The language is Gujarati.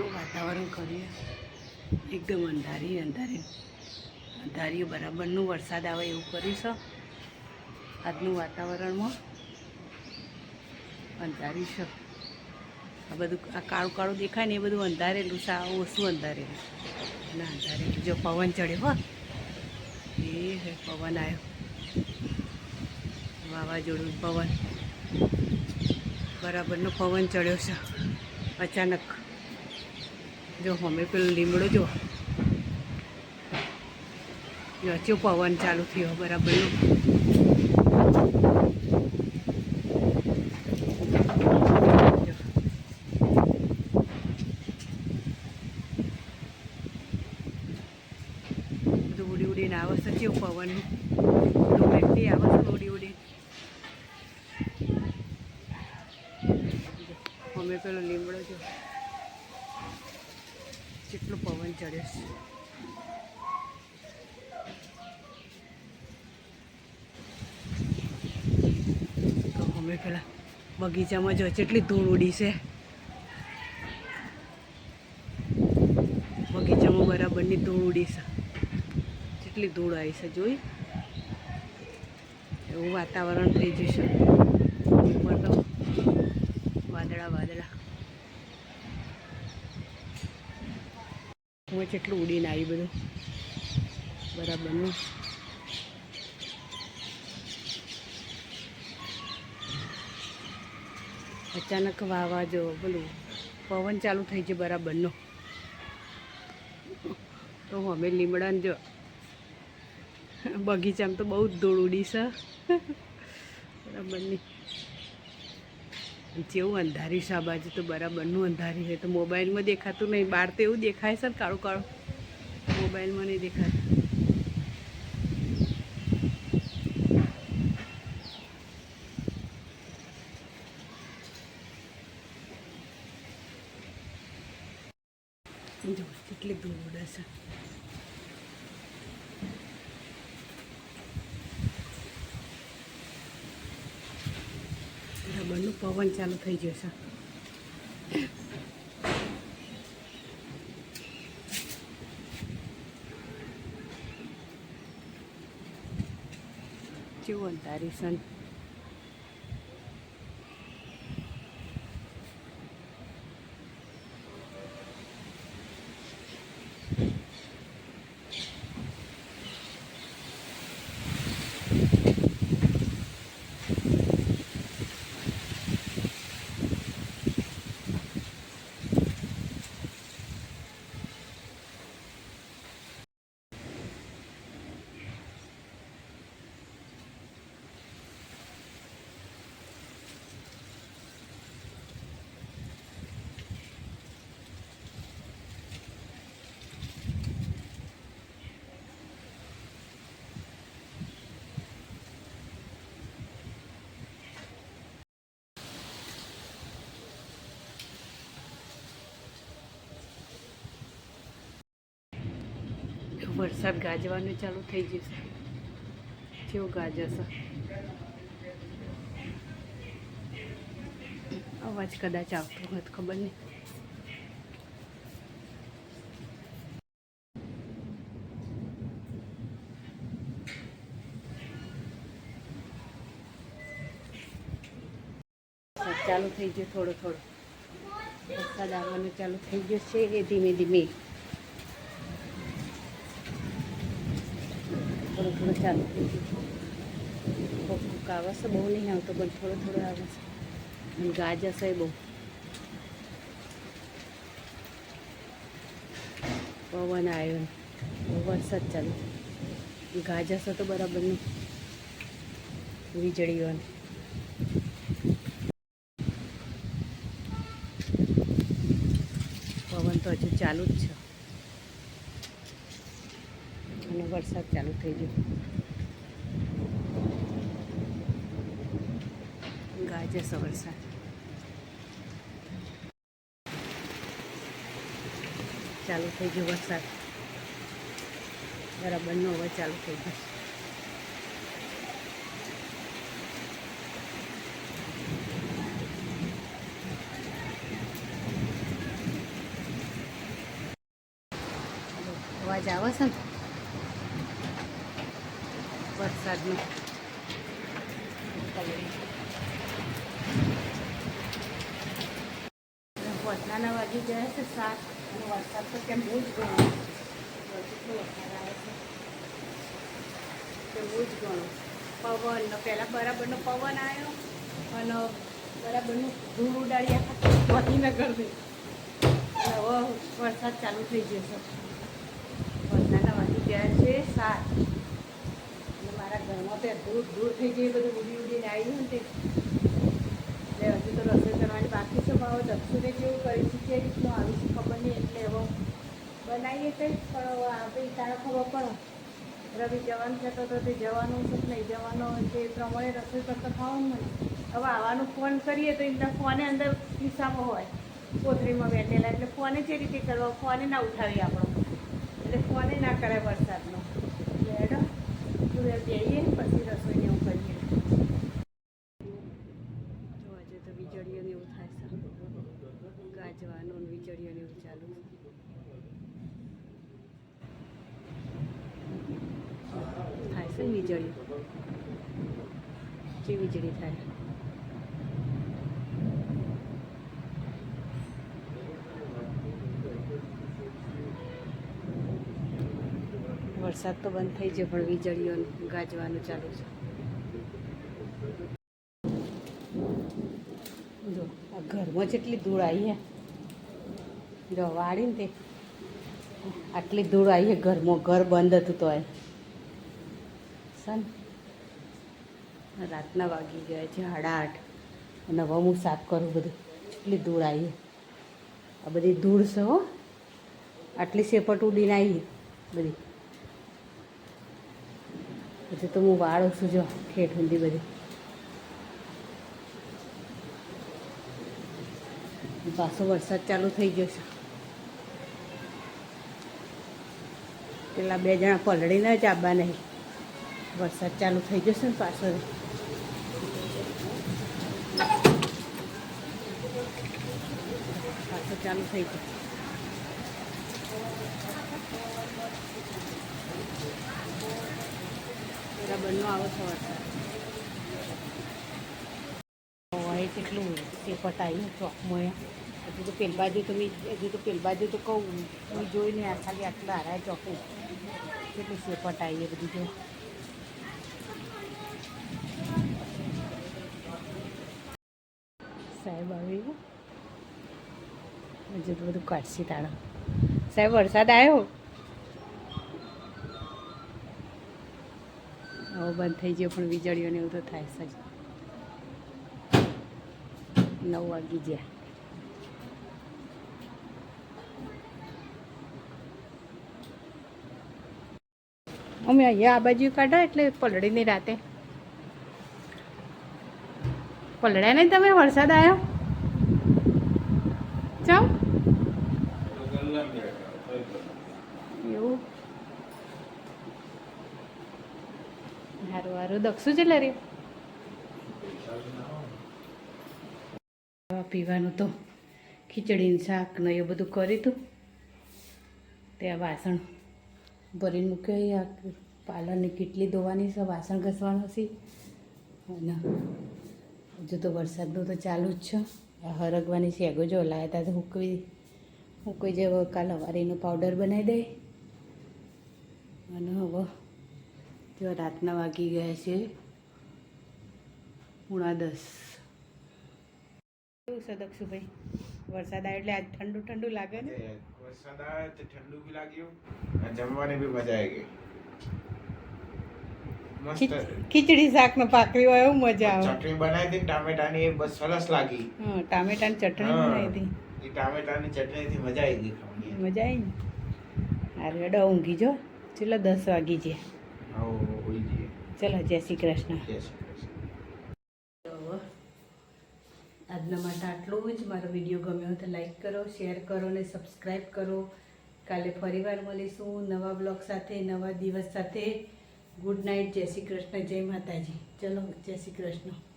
કેવું વાતાવરણ કરીએ. એકદમ અંધારી અંધારી. અંધારીઓ બરાબરનું વરસાદ આવે એવું કરીશું. આજનું વાતાવરણમાં અંધારી છે. આ બધું, આ કાળું કાળું દેખાય ને એ બધું અંધારેલું સા ઓછું અંધારેલું અને અંધારેલું જો પવન ચડ્યો હો. એ હે, પવન આવ્યો વાવાઝોડું, પવન. બરાબરનો પવન ચડ્યો છે. અચાનક જો અમે પેલો લીમડો જો. જો પવન ચાલુ થયો બરાબર ઉડી ઉડીને આવે છે કેવું બધું વ્યક્તિ આવે છે ઉડી ઉડી અમે પેલો લીમડો જો. કેટલો પવન ચડ્યો છે. તો અમે પેલા બગીચામાં જો કેટલી ધૂળ ઉડી છે. બગીચામાં બરાબરની ધૂળ ઉડી છે. કેટલી ધૂળ આવી છે જોઈ. એવું વાતાવરણ થઈ જશે. ઉપર તો વાદળા વાદળા. હું કેટલું ઉડીને આવી બધું. બરાબરનું અચાનક વાવાજો પેલું પવન ચાલુ થઈ છે બરાબરનો. તો અમે લીમડાને જો, બગીચામાં તો બહુ જ ધૂળ ઉડી છે. બરાબરની જેવું અંધારી શાબાજી તો બરાબરનું અંધારી છે તો મોબાઈલમાં દેખાતું નહીં. બહાર તો એવું દેખાય ને કાળું કાળું. મોબાઈલમાં નહીં દેખાતું. કેટલી ધૂળ ઉડે છે બરાબરનું પવન ચાલુ થઈ જશે કેવું તારી સન વરસાદ ગાજવાનું ચાલુ થઈ જશે કેવું ગાજશે? અવાજ કદાચ આવતો હોત, ખબર નહીં. ચાલુ થઈ ગયો થોડો થોડો. વરસાદ આવવાનું ચાલુ થઈ ગયો છે. એ ધીમે ધીમે થોડું કોક ફૂંક આવે છે બહુ નહીં આવતો, પણ થોડો થોડો આવે છે અને ગાજ હશે બહુ. પવન આવ્યો બહુ વરસાદ ચાલુ. ગાજર છે તો બરાબરનું વીજળીઓ ને. પવન તો હજુ ચાલુ જ છે અને વરસાદ ચાલુ થઈ ગયો. ગાજે છે વરસાદ. ચાલુ થઈ ગયો વરસાદ. બરાબરનો હવે ચાલુ થઈ ગયો. અવાજ આવે છે ને? વરસાદનો. પોતાના વાગી ગયા છે સાત. અને વરસાદ તો કેમ બહુ જ ઘણો વરસાદ બહુ જ ઘણો પવન પહેલાં બરાબરનો પવન આવ્યો અને બરાબરનું ધૂળ ઉડાડી આખા ગાંધીનગર દે હવે વરસાદ ચાલુ થઈ જશે વરસાદના વાગી ગયા છે સાત. મારા દૂર ધૂળ થઈ ગઈ બધું ઉડી ઉડીને આવ્યું ને એટલે હજુ તો રસોઈ કરવાની બાકી છે ભાવ દક્ષુને કેવું કરી છે કે રીતનું આવી છે ખબર નહીં, એટલે હવે બનાવીએ કંઈક, પણ હવે આપણે તારે ખબર પણ રવિ જવાનું થતો તો તે જવાનું છે નહીં જવાનું તે પ્રમાણે રસોઈ કરતા ખાવાનું મને હવે આવવાનું ફોન કરીએ તો એમના ફોને અંદર ખિસ્સામાં હોય. કોથળીમાં બેઠેલા, એટલે ફોને જે રીતે કરવા, ફોને ના ઉઠાવીએ આપણો. એટલે ફોને ના કરાય વરસાદનો. તું જઈએ પછી રસોઈને એવું કરીએ. તો આજે તો વીજળીઓ એવું થાય છે. ગાજવાનું વીજળીઓ ને એવું ચાલુ થાય છે વીજળી? જે વીજળી થાય? વરસાદ તો બંધ થઈ ગયો, પણ વીજળીઓ ગાજવાનું ચાલુ છે. જો, આ ઘરમાં જેટલી ધૂળ આવી હે જો વાળીને તે, આટલી ધૂળ આવી હે, ઘરમાં ઘર બંધ હતું તો એ સન, રાતના વાગી ગયા છે સાડા આઠ, અને હવે હું સાફ કરું બધું. એટલી ધૂળ આવી આ બધી ધૂળ છે હો. આટલી સેપટ ઉડીને આવી બધી. પછી તો હું વાળું છું, જો, ઠેઠ ઊંધી બધી. પાછો વરસાદ ચાલુ થઈ ગયો છે. પેલા બે જણા પલળીને જ આવવા નહીં. વરસાદ ચાલુ થઈ જશે ને પાછો. પાછો ચાલુ થઈ ગયો. બરાબરનો આવો છે વરસાદ. કેટલું સેપટ આવી ચોકમાં હજુ તો પેલ બાજુ તો હજી તો પેલ બાજુ તો કહું, હું જોઈને આ ખાલી આટલા હારાય ચોકે કેટલું સેપટ આવી એ બધી જો. સાહેબ આવી હજુ તો બધું કાઢશી તાળો સાહેબ, વરસાદ આવ્યો? હવે બંધ થઈ ગયો પણ વીજળીઓને એવું તો થાય છે જ. નવ વાગી ગયા. અમે અહીંયા આ બાજુ કાઢો એટલે પલળીની રાતે. પલળ્યા નહીં તમે? વરસાદ આવ્યો ચાવ એવું? સારું સારું દક્ષું છે લરી? પીવાનું તો ખીચડીનું શાક ને એ બધું કર્યું હતું ત્યાં વાસણ ભરીને મૂક્યો આ પાર્લરની કેટલી ધોવાની છે, વાસણ ઘસવાનું છે. અને હજુ તો વરસાદનું તો ચાલુ જ છે. હરગવાની શેગો જો લાવ્યા હતા તો હુકવી હુકવી જેવો કાલ હવારીનો પાવડર બનાવી દે. અને હવે જો રાતના વાગી ગયા છે. પૂણા દસ. કેવું છે દક્ષુભાઈ? વરસાદ આવ્યો એટલે આજ ઠંડુ ઠંડુ લાગે ને? વરસાદ આવ્યો તો ઠંડુ બી લાગ્યું. અને જમવાની બી મજા આવી ગઈ. ખીચડી શાક ને ભાખરી હોય એવું મજા આવે. ચટણી બનાવી હતી ટામેટાની એ બસ સરસ લાગી. હા ટામેટાની ચટણી બનાવી હતી. એ ટામેટાની ચટણીથી મજા આવી ગઈ મજા આવી ને? અરે હેડો ઊંઘી જો. ચલો દસ વાગી જઈએ ચલો જય શ્રી કૃષ્ણ. જય શ્રી કૃષ્ણ. તો આજના માટે આટલું જ. મારો વીડિયો ગમ્યો હોય તો લાઈક કરો શેર કરો અને સબસ્ક્રાઈબ કરો. કાલે ફરીવાર મળીશું નવા બ્લોગ સાથે નવા દિવસ સાથે. ગુડ નાઇટ જય શ્રી કૃષ્ણ જય માતાજી. ચલો જય શ્રી કૃષ્ણ.